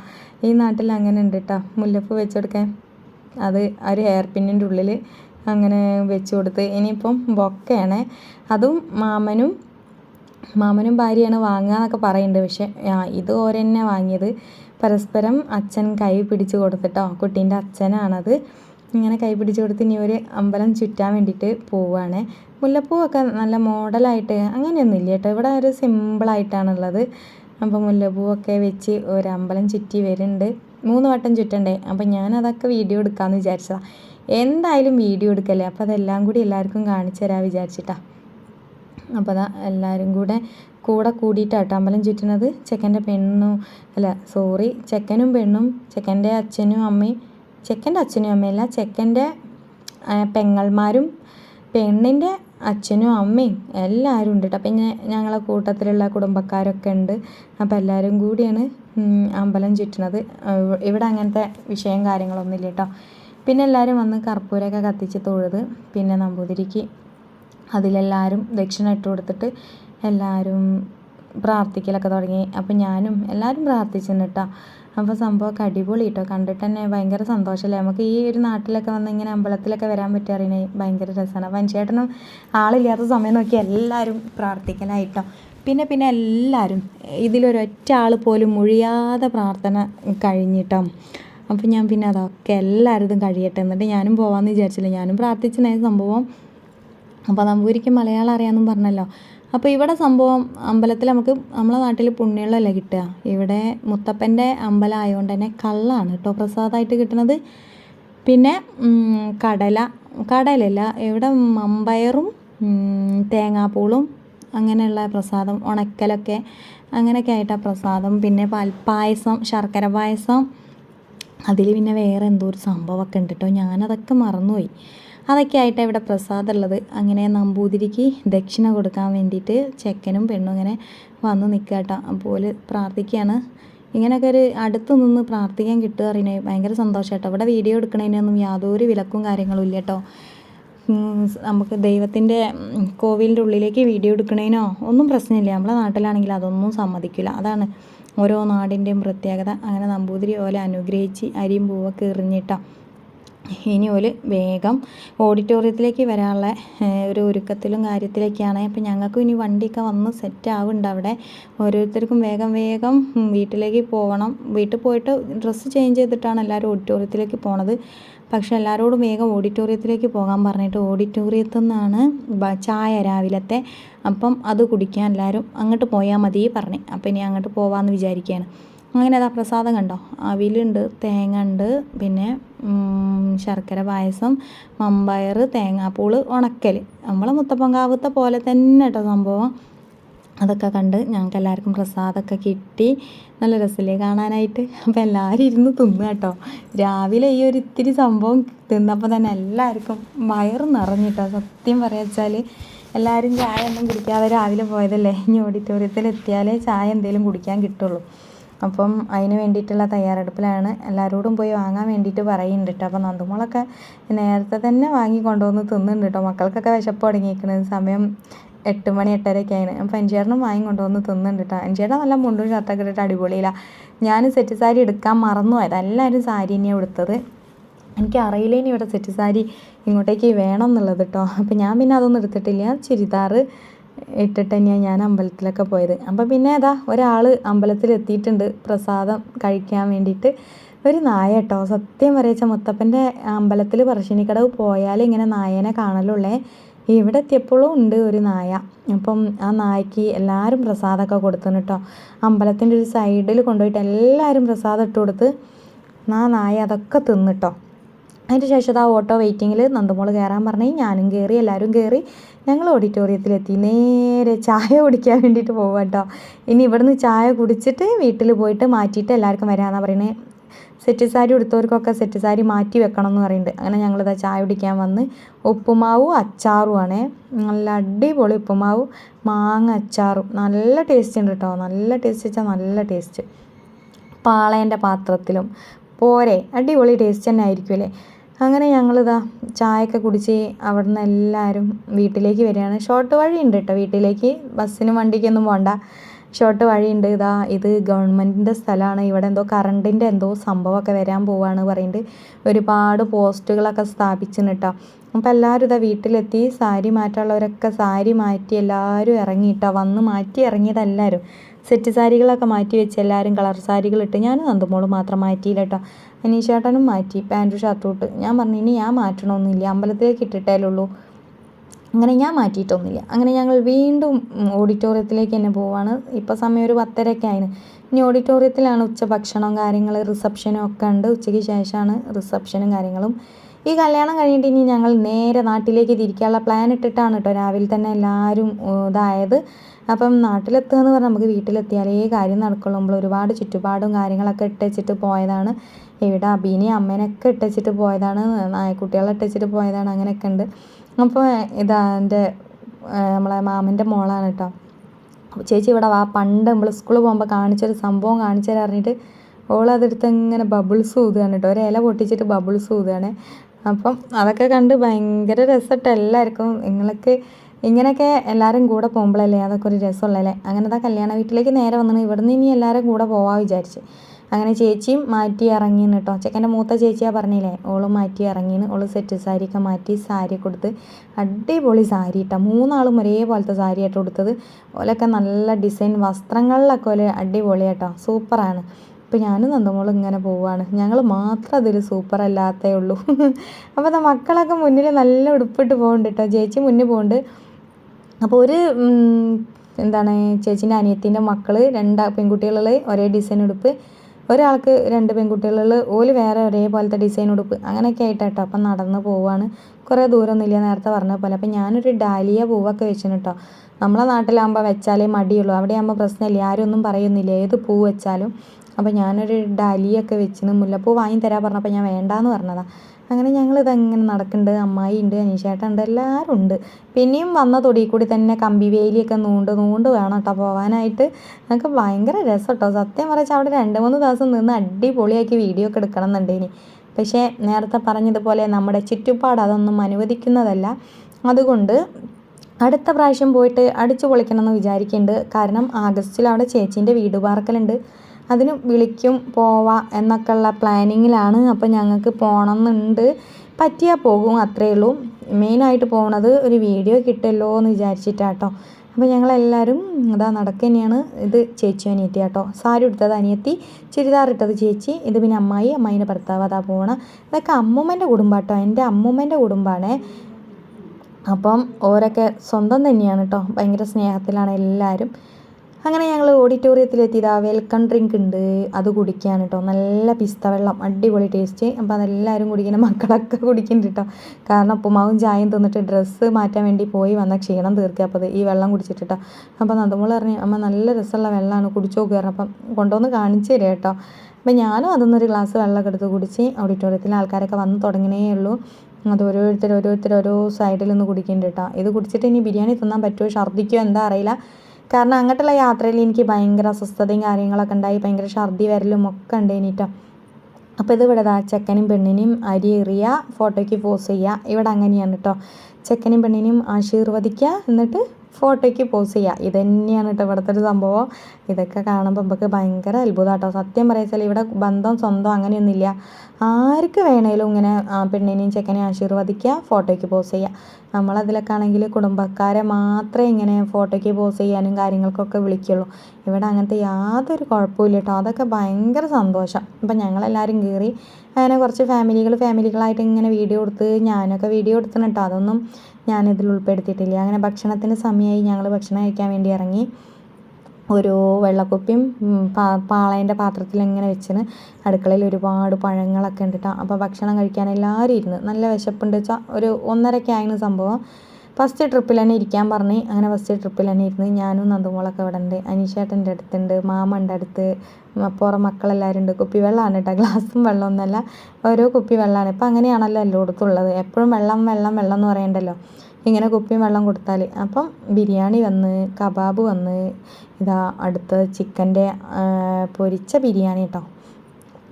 ഈ നാട്ടിൽ അങ്ങനെ ഉണ്ട് കേട്ടോ മുല്ലപ്പൂ വെച്ച് കൊടുക്കാൻ. അത് ഒരു ഹെയർ പിന്നിന്റെ ഉള്ളിൽ അങ്ങനെ വെച്ച് കൊടുത്ത്. ഇനിയിപ്പം ബൊക്കയാണ്. അതും മാമനും മാമനും ഭാര്യയാണ് വാങ്ങുക എന്നൊക്കെ പറയുന്നുണ്ട് പക്ഷേ ഇത് ഓരെന്നെ വാങ്ങിയത്. പരസ്പരം അച്ഛൻ കൈ പിടിച്ച് കൊടുത്തിട്ടോ കുട്ടീന്റെ അച്ഛനാണത്. ഇങ്ങനെ കൈ പിടിച്ച് കൊടുത്ത് ഇനി ഒരു അമ്പലം ചുറ്റാൻ വേണ്ടിയിട്ട് പോവുകയാണ് മുല്ലപ്പൂവൊക്കെ നല്ല മോഡലായിട്ട് അങ്ങനെയൊന്നുമില്ല കേട്ടോ. ഇവിടെ ഒരു സിമ്പിളായിട്ടാണുള്ളത് അപ്പോൾ മുല്ലപ്പൂവൊക്കെ വെച്ച് ഒരു അമ്പലം ചുറ്റി വരുന്നുണ്ട്. മൂന്ന് വട്ടം ചുറ്റണ്ടേ? അപ്പം ഞാനതൊക്കെ വീഡിയോ എടുക്കാമെന്ന് വിചാരിച്ചതാണ് എന്തായാലും വീഡിയോ എടുക്കല്ലേ? അപ്പോൾ അതെല്ലാം കൂടി എല്ലാവർക്കും കാണിച്ചു തരാൻ വിചാരിച്ചിട്ടാണ് അപ്പോൾ അതാ എല്ലാവരും കൂടെ കൂടെ കൂടിയിട്ടാട്ടോ അമ്പലം ചുറ്റുന്നത് ചെക്കന്റെ പെണ്ണും അല്ല സോറി ചെക്കനും പെണ്ണും ചെക്കന്റെ അച്ഛനും അമ്മയും ചെക്കന്റെ അച്ഛനും അമ്മയല്ല ചെക്കന്റെ പെങ്ങൾമാരും പെണ്ണിന്റെ അച്ഛനും അമ്മയും എല്ലാവരും ഉണ്ട് കേട്ടോ. അപ്പം പിന്നെ ഞങ്ങളെ കൂട്ടത്തിലുള്ള കുടുംബക്കാരൊക്കെ ഉണ്ട്. അപ്പം എല്ലാവരും കൂടിയാണ് അമ്പലം ചുറ്റുന്നത് ഇവിടെ അങ്ങനത്തെ വിഷയം കാര്യങ്ങളൊന്നുമില്ല കേട്ടോ. പിന്നെ എല്ലാവരും വന്ന് കർപ്പൂരമൊക്കെ കത്തിച്ച് തൊഴുത് പിന്നെ നമ്പൂതിരിക്ക് അതിലെല്ലാവരും ദക്ഷിണ ഇട്ട് കൊടുത്തിട്ട് എല്ലാവരും പ്രാർത്ഥിക്കലൊക്കെ തുടങ്ങി. അപ്പം ഞാനും എല്ലാവരും പ്രാർത്ഥിച്ചിരുന്നു കേട്ടോ. അപ്പോൾ സംഭവമൊക്കെ അടിപൊളി കേട്ടോ കണ്ടിട്ട് തന്നെ ഭയങ്കര സന്തോഷമല്ലേ നമുക്ക് ഈ ഒരു നാട്ടിലൊക്കെ വന്ന് ഇങ്ങനെ അമ്പലത്തിലൊക്കെ വരാൻ പറ്റുക അറിയണേ ഭയങ്കര രസമാണ് അപ്പം ചേട്ടനും ആളില്ലാത്ത സമയം നോക്കി എല്ലാവരും പ്രാർത്ഥിക്കലായിട്ടോ. പിന്നെ പിന്നെ എല്ലാവരും ഇതിലൊരൊറ്റ ആൾ പോലും മുഴിയാതെ പ്രാർത്ഥന കഴിഞ്ഞിട്ടോ. അപ്പം ഞാൻ പിന്നെ അതൊക്കെ എല്ലാവരും കഴിയട്ടെ. എന്നിട്ട് ഞാനും പോകാമെന്ന് വിചാരിച്ചില്ല. ഞാനും പ്രാർത്ഥിച്ചിട്ടുണ്ടായ സംഭവം. അപ്പോൾ നമ്പൂരിക്ക് മലയാളം അറിയാമെന്നും പറഞ്ഞല്ലോ. അപ്പോൾ ഇവിടെ സംഭവം അമ്പലത്തിൽ നമുക്ക് നമ്മളെ നാട്ടിൽ പുണ്യമുള്ളതല്ല കിട്ടുക? ഇവിടെ മുത്തപ്പന്റെ അമ്പലം ആയതുകൊണ്ട് തന്നെ കള്ളാണ് കേട്ടോ പ്രസാദമായിട്ട് കിട്ടുന്നത് പിന്നെ കടല കടലല്ല ഇവിടെ മമ്പയറും തേങ്ങാപ്പൂളും അങ്ങനെയുള്ള പ്രസാദം ഉണക്കലൊക്കെ അങ്ങനെയൊക്കെ ആയിട്ടാണ് പ്രസാദം. പിന്നെ പാൽ പായസം ശർക്കര പായസം. അതിൽ പിന്നെ വേറെ എന്തോ ഒരു സംഭവമൊക്കെ ഉണ്ട് കേട്ടോ. ഞാനതൊക്കെ മറന്നുപോയി. അതൊക്കെ ആയിട്ട് ഇവിടെ പ്രസാദമുള്ളത്. അങ്ങനെ നമ്പൂതിരിക്ക് ദക്ഷിണ കൊടുക്കാൻ വേണ്ടിയിട്ട് ചെക്കനും പെണ്ണും ഇങ്ങനെ വന്ന് നിൽക്കുക കേട്ടോ അപ്പോൾ പ്രാർത്ഥിക്കുകയാണ്. ഇങ്ങനെയൊക്കെ ഒരു അടുത്ത് നിന്ന് പ്രാർത്ഥിക്കാൻ കിട്ടുക അറിയണേ. ഭയങ്കര സന്തോഷം കേട്ടോ ഇവിടെ വീഡിയോ എടുക്കണതിനൊന്നും യാതൊരു വിലക്കും കാര്യങ്ങളും ഇല്ല കേട്ടോ നമുക്ക് ദൈവത്തിന്റെ കോവിലിന്റെ ഉള്ളിലേക്ക് വീഡിയോ എടുക്കണേനോ? ഒന്നും പ്രശ്നമില്ല. നമ്മളെ നാട്ടിലാണെങ്കിൽ അതൊന്നും സമ്മതിക്കില്ല. അതാണ് ഓരോ നാടിന്റെയും പ്രത്യേകത. അങ്ങനെ നമ്പൂതിരി പോലെ അനുഗ്രഹിച്ച് അരിയും പൂവൊക്കെ എറിഞ്ഞിട്ടാണ് ഇനി ഒരു വേഗം ഓഡിറ്റോറിയത്തിലേക്ക് വരാനുള്ള ഒരു ഒരുക്കത്തിലും കാര്യത്തിലേക്കാണ്. അപ്പം ഞങ്ങൾക്കും ഇനി വണ്ടിയൊക്കെ വന്ന് സെറ്റ് ആവുന്നുണ്ട് അവിടെ. ഓരോരുത്തർക്കും വേഗം വേഗം വീട്ടിലേക്ക് പോകണം വീട്ടിൽ പോയിട്ട് ഡ്രസ്സ് ചേഞ്ച് ചെയ്തിട്ടാണ് എല്ലാവരും ഓഡിറ്റോറിയത്തിലേക്ക് പോണത്. പക്ഷെ എല്ലാവരോടും വേഗം ഓഡിറ്റോറിയത്തിലേക്ക് പോകാൻ പറഞ്ഞിട്ട് ഓഡിറ്റോറിയത്തിൽ നിന്നാണ് ചായ രാവിലത്തെ. അപ്പം അത് കുടിക്കാൻ എല്ലാവരും അങ്ങോട്ട് പോയാൽ മതി പറഞ്ഞ്. അപ്പം ഇനി അങ്ങോട്ട് പോവാമെന്ന് വിചാരിക്കുകയാണ്. അങ്ങനെ അതാ പ്രസാദം കണ്ടോ? അവിലുണ്ട് തേങ്ങ ഉണ്ട് പിന്നെ ശർക്കര പായസം മമ്പയർ തേങ്ങാപ്പൂൾ ഉണക്കൽ നമ്മളെ മുത്തപ്പങ്കാവത്തെ പോലെ തന്നെ കേട്ടോ സംഭവം. അതൊക്കെ കണ്ട് ഞങ്ങൾക്ക് എല്ലാവർക്കും പ്രസാദമൊക്കെ കിട്ടി. നല്ല രസമില്ലേ കാണാനായിട്ട്. അപ്പോൾ എല്ലാവരും ഇരുന്ന് തിന്നു കേട്ടോ. രാവിലെ ഈ ഒരു ഇത്തിരി സംഭവം തിന്നപ്പോൾ തന്നെ എല്ലാവർക്കും വയറ് നിറഞ്ഞിട്ടോ സത്യം പറയാച്ചാൽ എല്ലാവരും ചായ ഒന്നും കുടിക്കാതെ രാവിലെ പോയതല്ലേ? ഇനി ഓഡിറ്റോറിയത്തിൽ എത്തിയാലേ ചായ എന്തെങ്കിലും കുടിക്കാൻ കിട്ടുള്ളൂ. അപ്പം അതിന് വേണ്ടിയിട്ടുള്ള തയ്യാറെടുപ്പിലാണ് എല്ലാവരോടും പോയി വാങ്ങാൻ വേണ്ടിയിട്ട് പറയുന്നുണ്ട് കേട്ടോ അപ്പോൾ നന്ദുമോളൊക്കെ നേരത്തെ തന്നെ വാങ്ങി കൊണ്ടുവന്ന് തിന്നുന്നുണ്ട് കേട്ടോ മക്കൾക്കൊക്കെ വിശപ്പ് തുടങ്ങിയിരിക്കുന്നത് സമയം എട്ട് മണി എട്ടരയൊക്കെ ആയിന്. അപ്പം അഞ്ചേട്ടനും വാങ്ങി കൊണ്ടുവന്ന് തിന്നുന്നുണ്ട് കേട്ടോ അഞ്ചേട്ടൻ നല്ല മുണ്ടും ഷർട്ടൊക്കെ ഇട്ടിട്ട് അടിപൊളിയിലാണ് ഞാൻ സെറ്റ് സാരി എടുക്കാൻ മറന്നു പോയത്. എല്ലാവരും സാരി തന്നെയാണ് എടുത്തത് എനിക്ക് അറിയില്ലേനി ഇവിടെ സെറ്റ് സാരി ഇങ്ങോട്ടേക്ക് വേണം എന്നുള്ളത് കേട്ടോ അപ്പം ഞാൻ പിന്നെ അതൊന്നും എടുത്തിട്ടില്ല. ചുരിദാർ ഇട്ടിട്ട് തന്നെയാണ് ഞാൻ അമ്പലത്തിലൊക്കെ പോയത്. അപ്പം പിന്നെ അതാ ഒരാൾ അമ്പലത്തിൽ എത്തിയിട്ടുണ്ട് പ്രസാദം കഴിക്കാൻ വേണ്ടിയിട്ട്. ഒരു നായ കേട്ടോ സത്യം പറയച്ച മുത്തപ്പന്റെ അമ്പലത്തിൽ പറശ്ശിനിക്കടവ് പോയാൽ ഇങ്ങനെ നായനെ കാണലുള്ളേ. ഇവിടെ എത്തിയപ്പോഴും ഉണ്ട് ഒരു നായ. അപ്പം ആ നായ്ക്ക് എല്ലാവരും പ്രസാദമൊക്കെ കൊടുത്തു കേട്ടോ അമ്പലത്തിന്റെ ഒരു സൈഡിൽ കൊണ്ടുപോയിട്ട് എല്ലാവരും പ്രസാദം ഇട്ട് കൊടുത്ത് ആ നായ അതൊക്കെ തിന്നിട്ടോ അതിന് ശേഷം ആ ഓട്ടോ വെയിറ്റിങ്ങിൽ നന്ദമോൾ കയറാൻ പറഞ്ഞു ഞാനും കയറി എല്ലാവരും കയറി ഞങ്ങൾ ഓഡിറ്റോറിയത്തിലെത്തി. നേരെ ചായ കുടിക്കാൻ വേണ്ടിയിട്ട് പോവാം കേട്ടോ ഇനി ഇവിടുന്ന് ചായ കുടിച്ചിട്ട് വീട്ടിൽ പോയിട്ട് മാറ്റിയിട്ട് എല്ലാവർക്കും വരാമെന്നാണ് പറയുന്നത് സെറ്റ് സാരി ഉടുത്തവർക്കൊക്കെ സെറ്റ് സാരി മാറ്റി വെക്കണം എന്ന് പറയുന്നുണ്ട് അങ്ങനെ ഞങ്ങളിതാ ചായ കുടിക്കാൻ വന്ന് ഉപ്പുമാവും അച്ചാറുമാണ് നല്ല അടിപൊളി ഉപ്പുമാവും മാങ്ങ അച്ചാറും. നല്ല ടേസ്റ്റ് ഉണ്ട് കേട്ടോ നല്ല ടേസ്റ്റ് വെച്ചാൽ നല്ല ടേസ്റ്റ് പാളേന്റെ പാത്രത്തിലും. പോരെ. അടിപൊളി ടേസ്റ്റ് തന്നെ ആയിരിക്കും അല്ലേ? അങ്ങനെ ഞങ്ങളിതാ ചായയൊക്കെ കുടിച്ച് അവിടുന്ന് എല്ലാവരും വീട്ടിലേക്ക് വരികയാണ്. ഷോർട്ട് വഴിയുണ്ട് കേട്ടോ വീട്ടിലേക്ക്. ബസ്സിനും വണ്ടിക്കൊന്നും പോകണ്ട ഷോർട്ട് വഴിയുണ്ട്. ഇതാ ഇത് ഗവൺമെന്റിന്റെ സ്ഥലമാണ്. ഇവിടെ എന്തോ കറണ്ടിന്റെ എന്തോ സംഭവമൊക്കെ വരാൻ പോവാണ് പറയുന്നുണ്ട് ഒരുപാട് പോസ്റ്റുകളൊക്കെ സ്ഥാപിച്ചിന് കേട്ടോ. അപ്പോൾ എല്ലാവരും ഇതാ വീട്ടിലെത്തി. സാരി മാറ്റാനുള്ളവരൊക്കെ സാരി മാറ്റി എല്ലാവരും ഇറങ്ങിയിട്ടോ വന്ന് മാറ്റി ഇറങ്ങിയതെല്ലാവരും സെറ്റ് സാരികളൊക്കെ മാറ്റി വെച്ച് എല്ലാവരും കളർ സാരികളിട്ട് ഞാൻ നന്ദമോൾ മാത്രം മാറ്റിയില്ല കേട്ടോ. അനീഷേട്ടനും മാറ്റി പാന്റും ഷർട്ടും ഇട്ട് ഞാൻ പറഞ്ഞു ഇനി ഞാൻ മാറ്റണമൊന്നുമില്ല. അമ്പലത്തിലേക്ക് ഇട്ടിട്ടേ ഉള്ളൂ അങ്ങനെ ഞാൻ മാറ്റിയിട്ടൊന്നുമില്ല. അങ്ങനെ ഞങ്ങൾ വീണ്ടും ഓഡിറ്റോറിയത്തിലേക്ക് തന്നെ പോവാണ്. ഇപ്പോൾ സമയം ഒരു പത്തരയൊക്കെ ആയിന്. ഇനി ഓഡിറ്റോറിയത്തിലാണ് ഉച്ച ഭക്ഷണവും കാര്യങ്ങൾ റിസപ്ഷനും ഒക്കെ ഉണ്ട്. ഉച്ചയ്ക്ക് ശേഷമാണ് റിസപ്ഷനും കാര്യങ്ങളും. ഈ കല്യാണം കഴിഞ്ഞിട്ട് ഇനി ഞങ്ങൾ നേരെ നാട്ടിലേക്ക് തിരിക്കാനുള്ള പ്ലാൻ ഇട്ടിട്ടാണ് കേട്ടോ രാവിലെ തന്നെ എല്ലാവരും ഇതായത്. അപ്പം നാട്ടിലെത്തുക എന്ന് പറഞ്ഞാൽ നമുക്ക് വീട്ടിലെത്തിയാലേ കാര്യം നടക്കുള്ളൂ. നമ്മൾ ഒരുപാട് ചുറ്റുപാടും കാര്യങ്ങളൊക്കെ ഇട്ടച്ചിട്ട് പോയതാണ്. ഇവിടെ അബീനെ അമ്മേനൊക്കെ ഇട്ടച്ചിട്ട് പോയതാണ്. നായക്കുട്ടികളെ ഇട്ടച്ചിട്ട് പോയതാണ്. അങ്ങനെയൊക്കെ ഉണ്ട്. അപ്പോൾ ഇതാ എന്റെ നമ്മളെ മാമന്റെ മോളാണ് കേട്ടോ. ചേച്ചി ഇവിടെ വാ പണ്ട് നമ്മൾ സ്കൂളിൽ പോകുമ്പോൾ കാണിച്ചൊരു സംഭവം കാണിച്ചു ഓളതെടുത്ത് ഇങ്ങനെ ബബിൾസ് ഊതുകയാണ് കേട്ടോ. ഒരു ഇല പൊട്ടിച്ചിട്ട് ബബിൾസ് ഊതുകയാണ് അപ്പം അതൊക്കെ കണ്ട് ഭയങ്കര രസമായിട്ട് എല്ലാവർക്കും നിങ്ങൾക്ക് ഇങ്ങനെയൊക്കെ എല്ലാവരും കൂടെ പോകുമ്പോഴല്ലേ അതൊക്കെ ഒരു രസമുള്ളല്ലേ അങ്ങനത്തെ കല്യാണ വീട്ടിലേക്ക് നേരെ വന്നിട്ട് ഇവിടുന്ന് ഇനി എല്ലാവരും കൂടെ പോവാമെന്ന് വിചാരിച്ച്. അങ്ങനെ ചേച്ചിയും മാറ്റി ഇറങ്ങിന്ന് കേട്ടോ. ചെക്കന്റെ മൂത്ത ചേച്ചിയാ പറഞ്ഞില്ലേ ഓൾ മാറ്റി ഇറങ്ങിന്ന്. ഓൾ സെറ്റ് സാരിയൊക്കെ മാറ്റി സാരി കൊടുത്ത് അടിപൊളി സാരി ഇട്ടാ. മൂന്നാളും ഒരേപോലത്തെ സാരി ആയിട്ട് കൊടുത്തത് ഓലൊക്കെ നല്ല ഡിസൈൻ വസ്ത്രങ്ങളിലൊക്കെ ഓൽ അടിപൊളിയാട്ടോ സൂപ്പറാണ്. ഇപ്പം ഞാനും നന്ദമോളും ഇങ്ങനെ പോവുകയാണ് ഞങ്ങൾ മാത്രം അതിൽ സൂപ്പർ അല്ലാത്തേ ഉള്ളൂ അപ്പോൾ മക്കളൊക്കെ മുന്നിൽ നല്ല ഉടുപ്പിട്ട് പോകുന്നുണ്ട് കേട്ടോ. ചേച്ചി മുന്നിൽ പോകുന്നുണ്ട് അപ്പോൾ ഒരു എന്താണ് ചേച്ചീന്റെ അനിയത്തിന്റെ മക്കൾ രണ്ട് പെൺകുട്ടികളിൽ ഒരേ ഡിസൈൻ ഉടുപ്പ് ഒരാൾക്ക് രണ്ട് പെൺകുട്ടികളിൽ ഓൽ വേറെ ഒരേപോലത്തെ ഡിസൈൻ ഉടുപ്പ് അങ്ങനെയൊക്കെ ആയിട്ടോ അപ്പം നടന്ന് പോവാണ്. കുറേ ദൂരമൊന്നുമില്ല നേരത്തെ പറഞ്ഞ പോലെ. അപ്പം ഞാനൊരു ഡാലിയ പൂവൊക്കെ വെച്ചിന് കേട്ടോ നമ്മളെ നാട്ടിലാകുമ്പോൾ വെച്ചാലേ മടിയുള്ളൂ. അവിടെ ആകുമ്പോൾ പ്രശ്നമില്ല. ആരും ഒന്നും പറയുന്നില്ല. ഏത് പൂ വെച്ചാലും. അപ്പോൾ ഞാനൊരു ഡാലിയൊക്കെ വെച്ചിന് മുല്ലപ്പൂ വാങ്ങി തരാൻ പറഞ്ഞപ്പോൾ ഞാൻ വേണ്ടാന്ന് പറഞ്ഞതാണ് അങ്ങനെ ഞങ്ങൾ ഇതങ്ങനെ നടക്കുന്നുണ്ട് അമ്മായി ഉണ്ട് അനീഷേട്ടൻ ഉണ്ട് എല്ലാവരും ഉണ്ട്. പിന്നെയും വന്ന തൊടി കൂടി തന്നെ കമ്പി വേലിയൊക്കെ നൂണ്ട് നൂണ്ട് വേണം കേട്ടോ പോകാനായിട്ട് ഞങ്ങൾക്ക് ഭയങ്കര രസം കേട്ടോ സത്യം പറഞ്ഞാൽ അവിടെ രണ്ട് മൂന്ന് ദിവസം നിന്ന് അടിപൊളിയാക്കി വീഡിയോ ഒക്കെ എടുക്കണം എന്നുണ്ടേനി. പക്ഷേ നേരത്തെ പറഞ്ഞതുപോലെ നമ്മുടെ ചുറ്റുപാട് അതൊന്നും അനുവദിക്കുന്നതല്ല. അതുകൊണ്ട് അടുത്ത പ്രാവശ്യം പോയിട്ട് അടിച്ചു പൊളിക്കണം എന്ന് വിചാരിക്കുന്നുണ്ട് കാരണം ആഗസ്റ്റിൽ അവിടെ ചേച്ചീന്റെ വീട് പാർക്കലുണ്ട്. അതിന് വിളിക്കും പോവാം എന്നൊക്കെയുള്ള പ്ലാനിങ്ങിലാണ്. അപ്പോൾ ഞങ്ങൾക്ക് പോകണമെന്നുണ്ട് പറ്റിയാൽ പോകും അത്രയേ ഉള്ളൂ. മെയിനായിട്ട് പോണത് ഒരു വീഡിയോ കിട്ടുമല്ലോ എന്ന് വിചാരിച്ചിട്ടാട്ടോ. അപ്പോൾ ഞങ്ങളെല്ലാവരും അതാ നടക്കുക തന്നെയാണ് ഇത് ചേച്ചി അനിയത്തി കേട്ടോ സാരി എടുത്തത് അനിയത്തി ചുരിദാർ ചേച്ചി ഇത് പിന്നെ അമ്മായി അമ്മായിന്റെ ഭർത്താവ് അതാ പോകണം ഇതൊക്കെ അമ്മൂമ്മന്റെ കുടുംബാട്ടോ. എന്റെ അമ്മൂമ്മന്റെ കുടുംബമാണേ അപ്പം ഓരൊക്കെ സ്വന്തം തന്നെയാണ് കേട്ടോ ഭയങ്കര സ്നേഹത്തിലാണ് എല്ലാവരും അങ്ങനെ ഞങ്ങൾ ഓഡിറ്റോറിയത്തിലെത്തിയതാ വെൽക്കം ഡ്രിങ്ക് ഉണ്ട് അത് കുടിക്കാൻ കേട്ടോ നല്ല പിസ്ത വെള്ളം. അടിപൊളി ടേസ്റ്റ് അപ്പോൾ അതെല്ലാവരും കുടിക്കുന്ന മക്കളൊക്കെ കുടിക്കുന്നുണ്ട് കേട്ടോ കാരണം ഉപ്പുമാവും ചായയും തിന്നിട്ട് ഡ്രസ്സ് മാറ്റാൻ വേണ്ടി പോയി വന്ന ക്ഷീണം തീർക്കുക അപ്പോൾ ഈ വെള്ളം കുടിച്ചിട്ട് കേട്ടോ അപ്പോൾ നന്ദമോൾ പറഞ്ഞു അമ്മ നല്ല രസമുള്ള വെള്ളമാണ് കുടിച്ചു? നോക്കുക അപ്പം കൊണ്ടുവന്ന് കാണിച്ചു തരാം കേട്ടോ അപ്പം ഞാനും അതൊന്നൊരു ഗ്ലാസ് വെള്ളമൊക്കെ എടുത്ത് കുടിച്ച് ഓഡിറ്റോറിയത്തിൽ ആൾക്കാരൊക്കെ വന്ന് തുടങ്ങണേ ഉള്ളൂ. അത് ഓരോരുത്തർ ഓരോരുത്തർ ഓരോ സൈഡിൽ നിന്ന് കുടിക്കുന്നുണ്ട് കേട്ടോ ഇത് കുടിച്ചിട്ട് ഇനി ബിരിയാണി തിന്നാൻ പറ്റുമോ ഛർദ്ദിക്കുമോ എന്താ? അറിയില്ല. കാരണം അങ്ങോട്ടുള്ള യാത്രയിൽ എനിക്ക് ഭയങ്കര അസ്വസ്ഥതയും കാര്യങ്ങളൊക്കെ ഉണ്ടായി. ഭയങ്കര ഛർദി വരലും ഒക്കെ ഉണ്ടായിട്ടോ അപ്പോൾ ഇത് ഇവിടെ ചെക്കനും പെണ്ണിനും അരി എറിയ ഫോട്ടോയ്ക്ക് പോസ് ചെയ്യുക. ഇവിടെ അങ്ങനെയാണ് കേട്ടോ ചെക്കനും പെണ്ണിനും ആശീർവദിക്കുക. എന്നിട്ട് ഫോട്ടോയ്ക്ക് പോസ് ചെയ്യുക ഇത് തന്നെയാണ് കേട്ടോ ഇവിടുത്തെ ഒരു സംഭവം. ഇതൊക്കെ കാണുമ്പോൾ നമുക്ക് ഭയങ്കര അത്ഭുതം കേട്ടോ സത്യം പറയാച്ചാൽ ഇവിടെ ബന്ധം സ്വന്തം അങ്ങനെയൊന്നുമില്ല. ആർക്ക് വേണേലും ഇങ്ങനെ പെണ്ണിനെയും ചെക്കനെയും ആശീർവദിക്കുക ഫോട്ടോയ്ക്ക് പോസ് ചെയ്യുക നമ്മളതിലൊക്കെ ആണെങ്കിൽ കുടുംബക്കാരെ മാത്രമേ ഇങ്ങനെ ഫോട്ടോയ്ക്ക് പോസ് ചെയ്യാനും കാര്യങ്ങൾക്കൊക്കെ വിളിക്കുള്ളൂ. ഇവിടെ അങ്ങനത്തെ യാതൊരു കുഴപ്പമില്ല കേട്ടോ അതൊക്കെ ഭയങ്കര സന്തോഷം. അപ്പം ഞങ്ങളെല്ലാവരും കയറി അങ്ങനെ കുറച്ച് ഫാമിലികൾ ഫാമിലികളായിട്ട് ഇങ്ങനെ വീഡിയോ എടുത്ത് ഞാനൊക്കെ വീഡിയോ എടുത്തിന് കേട്ടോ അതൊന്നും ഞാനിതിൽ ഉൾപ്പെടുത്തിയിട്ടില്ല. അങ്ങനെ ഭക്ഷണത്തിന് സമയമായി ഞങ്ങൾ ഭക്ഷണം കഴിക്കാൻ വേണ്ടി ഇറങ്ങി. ഒരു വെള്ളക്കുപ്പിയും പാളേന്റെ പാത്രത്തിൽ ഇങ്ങനെ വെച്ചിന്. അടുക്കളയിൽ ഒരുപാട് പഴങ്ങളൊക്കെ ഉണ്ട് അപ്പോൾ ഭക്ഷണം കഴിക്കാൻ എല്ലാവരും ഇരുന്ന്. നല്ല വിശപ്പുണ്ട്. ഒരു ഒന്നരക്കായിരുന്നു സംഭവം. ഫസ്റ്റ് ട്രിപ്പിൽ തന്നെ ഇരിക്കാൻ പറഞ്ഞ്. അങ്ങനെ ഫസ്റ്റ് ട്രിപ്പിൽ തന്നെ ഇരുന്ന് ഞാനും നന്ദുമോളൊക്കെ ഇവിടെ ഉണ്ട്. അനീഷേട്ടന്റെ അടുത്തുണ്ട് മാമന്റെ അടുത്ത് പുറം മക്കളെല്ലാവരും ഉണ്ട്. കുപ്പി വെള്ളമാണ് കേട്ടോ. ഗ്ലാസും വെള്ളമൊന്നുമല്ല. ഓരോ കുപ്പി വെള്ളമാണ്. ഇപ്പം അങ്ങനെയാണല്ലോ എല്ലായിടത്തും ഉള്ളത്. എപ്പോഴും വെള്ളം വെള്ളം വെള്ളം എന്ന് പറയണ്ടല്ലോ. ഇങ്ങനെ കുപ്പിയും വെള്ളം കൊടുത്താൽ അപ്പം ബിരിയാണി വന്ന് കബാബ് വന്ന് ഇതാ അടുത്ത് ചിക്കന്റെ പൊരിച്ച ബിരിയാണി കേട്ടോ.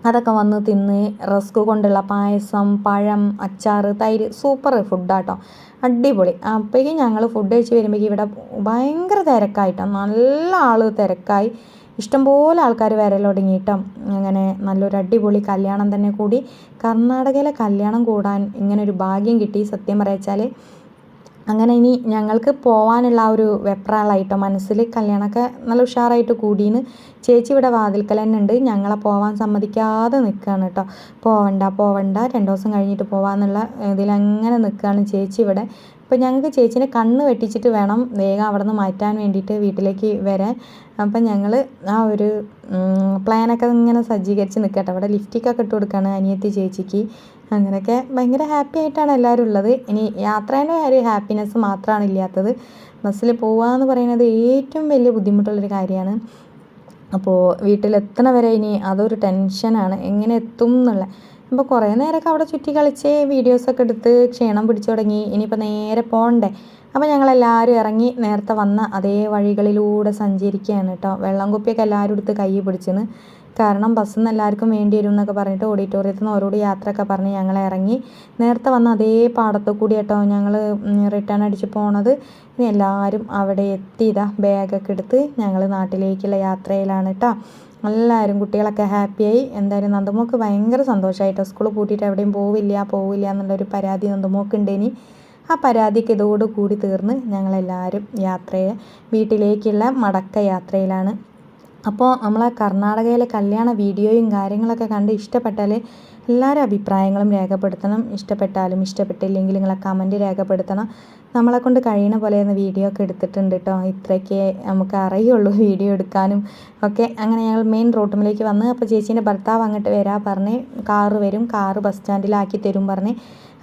അതൊക്കെ വന്ന് തിന്ന് റസ്ക് കൊണ്ടുള്ള പായസം പഴം അച്ചാർ തൈര് സൂപ്പർ ഫുഡാട്ടോ അടിപൊളി. അപ്പോഴേക്കും ഞങ്ങൾ ഫുഡ് കഴിച്ച് വരുമ്പോഴേക്കും ഇവിടെ ഭയങ്കര തിരക്കായിട്ടാണ് നല്ല ആൾ തിരക്കായി. ഇഷ്ടംപോലെ ആൾക്കാർ വരൽ തുടങ്ങിയിട്ടോ അങ്ങനെ നല്ലൊരു അടിപൊളി കല്യാണം തന്നെ കൂടി. കർണാടകയിലെ കല്യാണം കൂടാൻ ഇങ്ങനെ ഒരു ഭാഗ്യം കിട്ടി. സത്യം പറയച്ചാൽ അങ്ങനെ ഇനി ഞങ്ങൾക്ക് പോകാനുള്ള ആ ഒരു വെപ്രാളായിട്ടോ മനസ്സിൽ കല്യാണമൊക്കെ നല്ല ഉഷാറായിട്ട് കൂടിയിന്ന് ചേച്ചി ഇവിടെ വാതിൽക്കൽ തന്നെ ഉണ്ട്. ഞങ്ങളെ പോവാൻ സമ്മതിക്കാതെ നിൽക്കുകയാണ് കേട്ടോ. പോവണ്ട പോവണ്ട രണ്ട് ദിവസം കഴിഞ്ഞിട്ട് പോവാന്നുള്ള ഇതിലങ്ങനെ നിൽക്കുകയാണ് ചേച്ചി ഇവിടെ. അപ്പോൾ ഞങ്ങൾക്ക് ചേച്ചീനെ കണ്ണ് വെട്ടിച്ചിട്ട് വേണം വേഗം അവിടെ നിന്ന് മാറ്റാൻ വേണ്ടിയിട്ട് വീട്ടിലേക്ക് വരാൻ. അപ്പം ഞങ്ങൾ ആ ഒരു പ്ലാനൊക്കെ ഇങ്ങനെ സജ്ജീകരിച്ച് നിൽക്കട്ടെ. അവിടെ ലിഫ്റ്റിക്കൊക്കെ ഇട്ട് കൊടുക്കുകയാണ് അനിയത്തി ചേച്ചിക്ക്. അങ്ങനെയൊക്കെ ഭയങ്കര ഹാപ്പി ആയിട്ടാണ് എല്ലാവരും ഉള്ളത്. ഇനി യാത്രേന്റെ ഒരു ഹാപ്പിനെസ് മാത്രമാണ് ഇല്ലാത്തത്. ബസ്സിൽ പോകുക എന്ന് പറയുന്നത് ഏറ്റവും വലിയ ബുദ്ധിമുട്ടുള്ളൊരു കാര്യമാണ്. അപ്പോൾ വീട്ടിലെത്തണ വരെ ഇനി അതൊരു ടെൻഷനാണ് എങ്ങനെ എത്തും എന്നുള്ള അപ്പോൾ കുറേ നേരമൊക്കെ അവിടെ ചുറ്റി കളിച്ച് വീഡിയോസൊക്കെ എടുത്ത് ക്ഷീണം പിടിച്ചു തുടങ്ങി. ഇനിയിപ്പോൾ നേരെ പോകണ്ടേ അപ്പോൾ ഞങ്ങളെല്ലാവരും ഇറങ്ങി നേരത്തെ വന്ന അതേ വഴികളിലൂടെ സഞ്ചരിക്കുകയാണ് കേട്ടോ. വെള്ളം കുപ്പിയൊക്കെ എല്ലാവരും എടുത്ത് കൈ പിടിച്ചിന് കാരണം ബസ്സിൽ നിന്ന് എല്ലാവർക്കും വേണ്ടി വരും എന്നൊക്കെ പറഞ്ഞിട്ട് ഓഡിറ്റോറിയത്തിൽ നിന്ന് ഓരോട് യാത്രയൊക്കെ പറഞ്ഞ് ഞങ്ങൾ ഇറങ്ങി. നേരത്തെ വന്ന അതേ പാടത്തു കൂടി കേട്ടോ ഞങ്ങൾ റിട്ടേൺ അടിച്ച് പോണത്. ഇനി എല്ലാവരും അവിടെ എത്തിയതാ ബാഗൊക്കെ എടുത്ത് ഞങ്ങൾ നാട്ടിലേക്കുള്ള യാത്രയിലാണ് കേട്ടോ എല്ലാവരും കുട്ടികളൊക്കെ ഹാപ്പിയായി. എന്തായാലും നന്ദമോക്ക് ഭയങ്കര സന്തോഷമായിട്ടോ സ്കൂൾ പൂട്ടിയിട്ട് എവിടെയും പോവില്ല പോവില്ല എന്നുള്ളൊരു പരാതി നന്ദമോക്കുണ്ട് ഇനി. ആ പരാതിക്ക് ഇതോടുകൂടി തീർന്ന് ഞങ്ങളെല്ലാവരും യാത്രയെ വീട്ടിലേക്കുള്ള മടക്ക യാത്രയിലാണ്. അപ്പോൾ നമ്മളെ കർണാടകയിലെ കല്യാണ വീഡിയോയും കാര്യങ്ങളൊക്കെ കണ്ട് ഇഷ്ടപ്പെട്ടാൽ എല്ലാവരും അഭിപ്രായങ്ങളും രേഖപ്പെടുത്തണം. ഇഷ്ടപ്പെട്ടാലും ഇഷ്ടപ്പെട്ടില്ലെങ്കിൽ നിങ്ങളെ കമന്റ് രേഖപ്പെടുത്തണം. നമ്മളെ കൊണ്ട് കഴിയുന്ന പോലെ ഒന്ന് വീഡിയോ ഒക്കെ എടുത്തിട്ടുണ്ട് കേട്ടോ ഇത്രയൊക്കെ നമുക്ക് അറിയുള്ളൂ വീഡിയോ എടുക്കാനും ഒക്കെ. അങ്ങനെ ഞങ്ങൾ മെയിൻ റോട്ടുമിലേക്ക് വന്ന്. അപ്പോൾ ചേച്ചീന്റെ ഭർത്താവ് അങ്ങോട്ട് വരാ പറഞ്ഞ്. കാറ് വരും. കാറ് ബസ് സ്റ്റാൻഡിലാക്കി തരും പറഞ്ഞ്.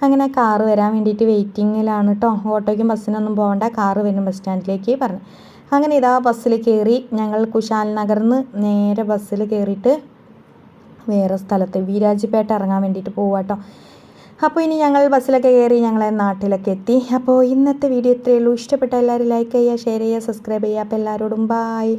അങ്ങനെ കാറ് വരാൻ വേണ്ടിയിട്ട് വെയിറ്റിങ്ങിലാണ് കേട്ടോ ഓട്ടോയ്ക്കും ബസ്സിനൊന്നും പോകണ്ട കാറ് വരും ബസ് സ്റ്റാൻഡിലേക്ക് പറഞ്ഞു. അങ്ങനെ ഇതാ ബസ്സിൽ കയറി ഞങ്ങൾ കുശാൽ നഗർന്ന് നേരെ ബസ്സിൽ കയറിയിട്ട് വേറെ സ്ഥലത്ത് വീരാജിപ്പേട്ട ഇറങ്ങാൻ വേണ്ടിയിട്ട് പോവാട്ടോ അപ്പോൾ ഇനി ഞങ്ങൾ ബസ്സിലൊക്കെ കയറി ഞങ്ങളെ നാട്ടിലൊക്കെ എത്തി. അപ്പോൾ ഇന്നത്തെ വീഡിയോ ഇത്രയേ ഉള്ളൂ. ഇഷ്ടപ്പെട്ട എല്ലാവരും ലൈക്ക് ചെയ്യുക ഷെയർ ചെയ്യുക സബ്സ്ക്രൈബ് ചെയ്യുക. അപ്പോൾ എല്ലാവരോടും ബായ്